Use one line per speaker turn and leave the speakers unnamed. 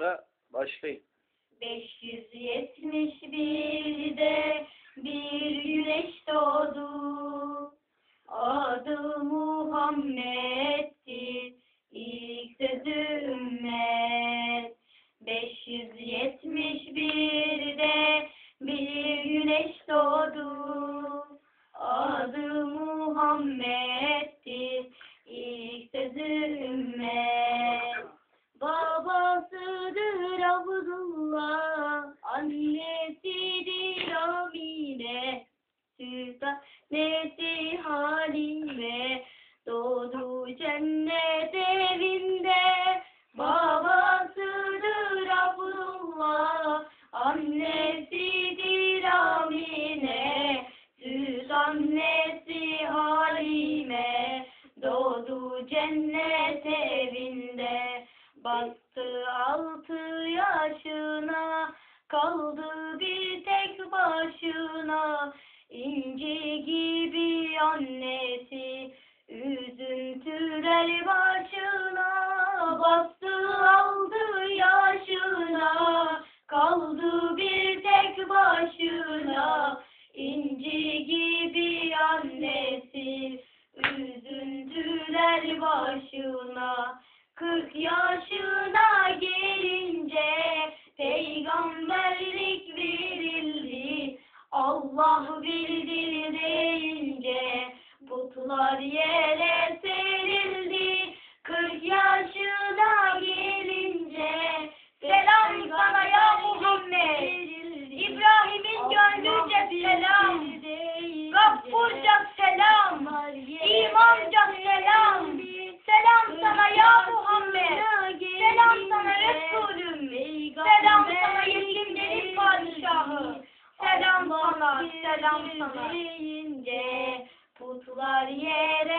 dakika başlayın.
571'de bir güneş doğdu. Adı Muhammed'dir. İlk sözü ümmet. 571'de Abdullah, annesidir Amine, Sütannesi Halime, doğdu cennet evinde. Babasıdır Abdullah, annesidir Amine, Sütannesi Halime, doğdu cennet evinde. Baktı altı yaşına, kaldı bir tek başına. İnci gibi annesi, üzüntüler başına. Bastı aldı yaşına, kaldı bir tek başına. İnci gibi annesi, üzüntüler başına. Kırk yaşına Allah bildir deyince putlar yere Selam sana, putlar yere